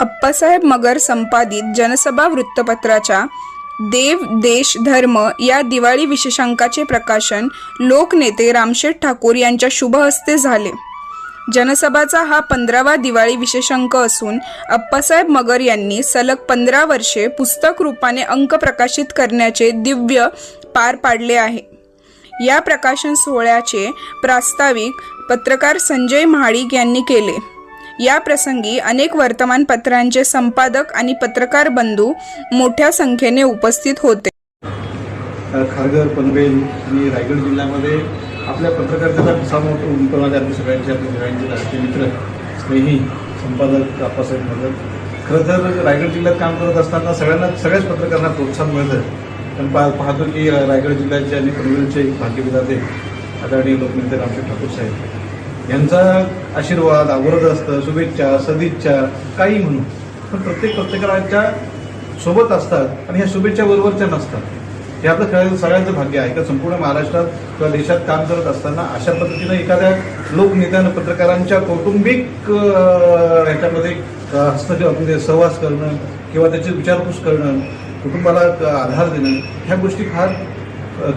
अप्पासाहेब मगर संपादित जनसभा वृत्तपत्राच्या देव देश धर्म या दिवाळी विशेषांकाचे प्रकाशन लोकनेते रामशेठ ठाकूर यांच्या शुभ हस्ते झाले. जनसभाचा हा पंधरावा दिवाळी विशेषांक असून अप्पासाहेब मगर यांनी सलग पंधरा वर्षे पुस्तक रूपाने अंक प्रकाशित करण्याचे दिव्य पार पाडले आहे. या प्रकाशन सोहळ्याचे प्रास्ताविक पत्रकार संजय महाडिक यांनी केले. या प्रसंगी अनेक वर्तमानपत्रांचे संपादक आणि पत्रकार बंधू मोठ्या संख्येने उपस्थित होते. खारघर पनवेल आणि रायगड जिल्ह्यामध्ये आपल्या पत्रकारितेचा ठसा मोठा उमटवणारे सगळ्यांचे आपल्या सगळ्यांचे राजकीय मित्र स्नेही संपादक आप्पासाहेब मदत. खरं तर रायगड जिल्ह्यात काम करत असताना सगळ्यांना सगळ्याच पत्रकारांना प्रोत्साहन मिळतं. पण पा पाहतो की रायगड जिल्ह्याचे आणि पनवेलचे भाग्यविधाते आदरणीय लोकनेते रामशेठ ठाकूर साहेब. यांचा आशीर्वाद आवडत असतं शुभेच्छा सदिच्छा काही म्हणू पण प्रत्येक प्रत्येकाच्या सोबत असतात आणि ह्या शुभेच्छा बरोबरच्या नसतात. हे आपलं खेळायचं सगळ्यांचं भाग्य आहे. का संपूर्ण महाराष्ट्रात किंवा देशात काम करत असताना अशा पद्धतीनं एखाद्या लोकनेत्यानं पत्रकारांच्या कौटुंबिक ह्याच्यामध्ये हस्तक्षेप म्हणजे सहवास करणं किंवा त्याची विचारपूस करणं कुटुंबाला आधार देणं ह्या गोष्टी फार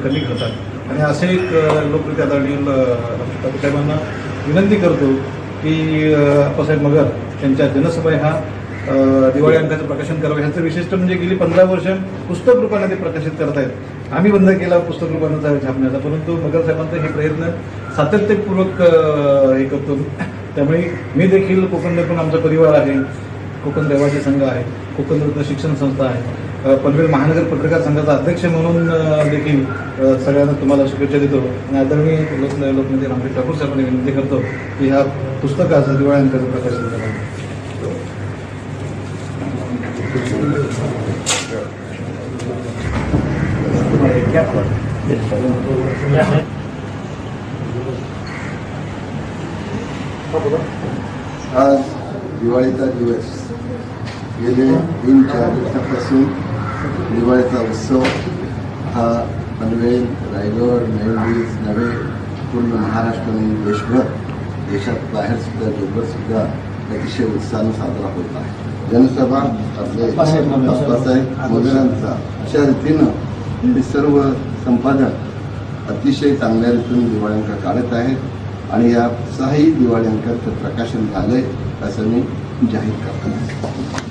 कमी घडतात. आणि असे एक लोकप्रिय लोकनेते आदरणीय साहेबांना विनंती करतो की अप्पासाहेब मगर यांच्या जनसभा ह्या दिवाळी अंकाचं प्रकाशन करावं. ह्याचं विशिष्ट म्हणजे गेली पंधरा वर्ष पुस्तक रूपाने ते प्रकाशित करत आहेत आम्ही बंद केला पुस्तक रूपानं छापण्याचा. परंतु मगर साहेबांचा हे प्रयत्न सातत्यपूर्वक हे करतो. त्यामुळे मी देखील कोकण पण आमचा परिवार आहे. कोकण देवाचे संघ आहे. कोकण रत्न शिक्षण संस्था आहे. पनवेल महानगर पत्रकार संघाचा अध्यक्ष म्हणून देखील सगळ्यांना तुम्हाला शुभेच्छा देतो. आणि आदरणीय लोक लोकनेते रामदेव ठाकूर साहेबांनी विनंती करतो की ह्या पुस्तकाचं दिवाळी प्रकाशन करावं आज दिवाळीचा दिवस. गेले तीन चार दिवसापासून दिवाळीचा उत्सव हा पनवेल रायगड मेळवीस नवे पूर्ण महाराष्ट्र आणि देशभर देशात बाहेरसुद्धा जगभरसुद्धा अतिशय उत्साहानं साजरा होत आहे. जनसभा आपले अप्पासाहेब मगरांचा अशा रीतीनं हे सर्व संपादक अतिशय चांगल्या रीतीने दिवाळी अंक काढत आहेत आणि या सहाही दिवाळी अंकाचं प्रकाशन झालंय असं मी जाहीर करतो.